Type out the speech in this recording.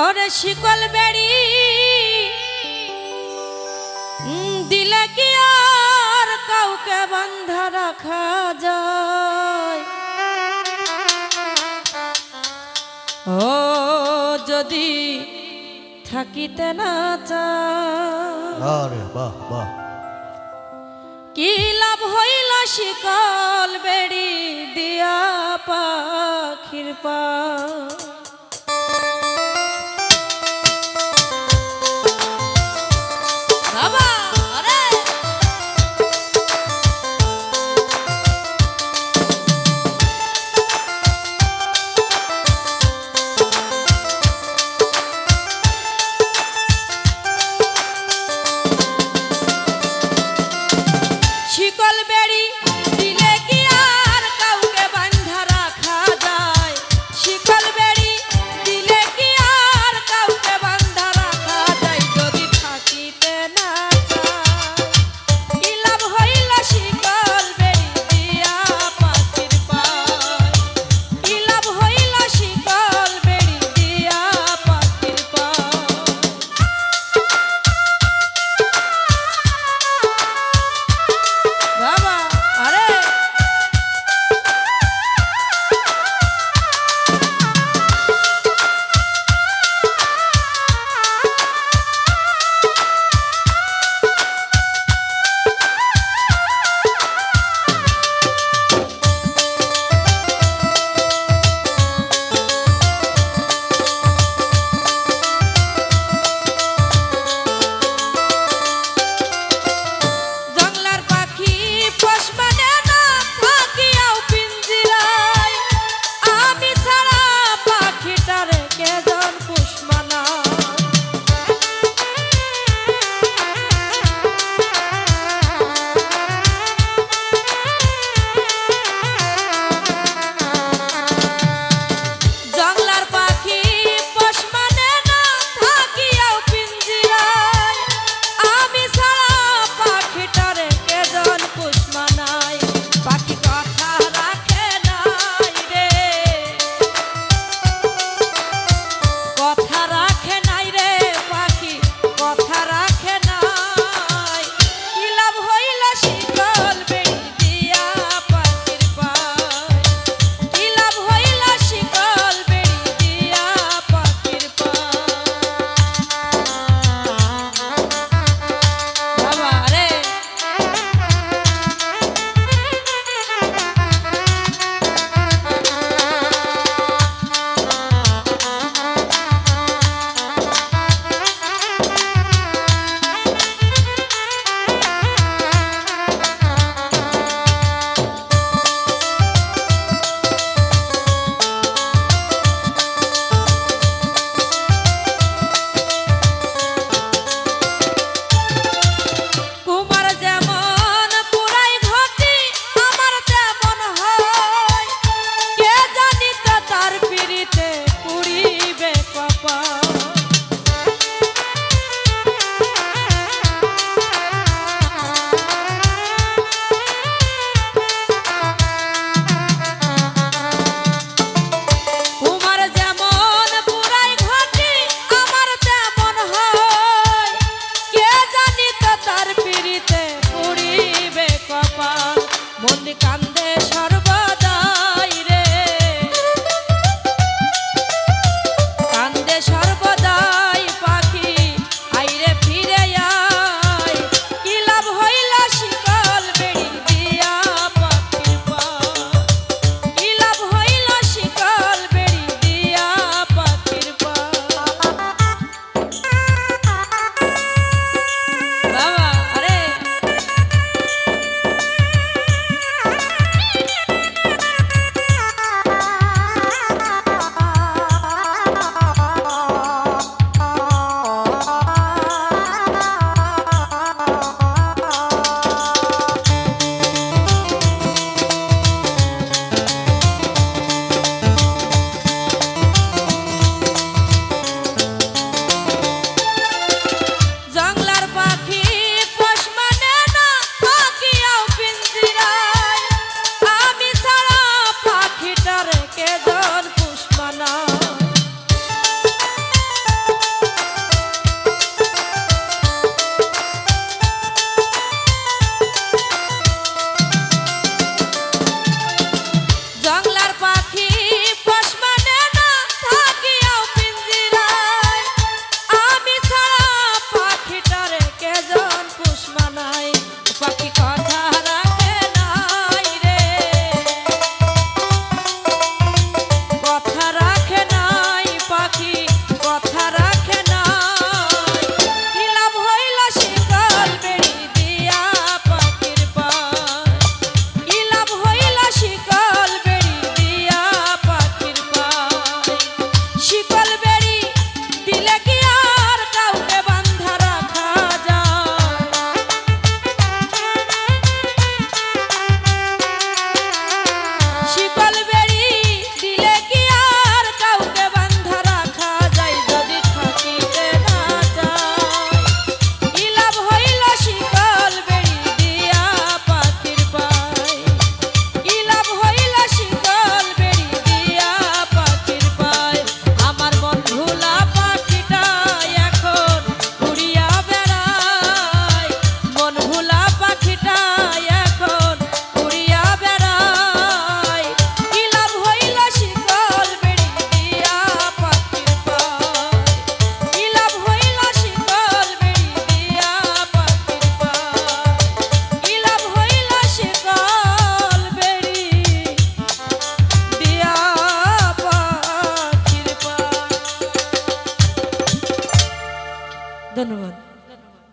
ওরে শিকল বেড়ি দিলে কি আর কাউকে বান্ধা রাখা যায়? ও যদি থাকিতে না আরে বাহ বাহ। কি লাভ হইল শিকল বেড়ি দিয়া পাখির পা? মানুষ মানায় পাখি কথা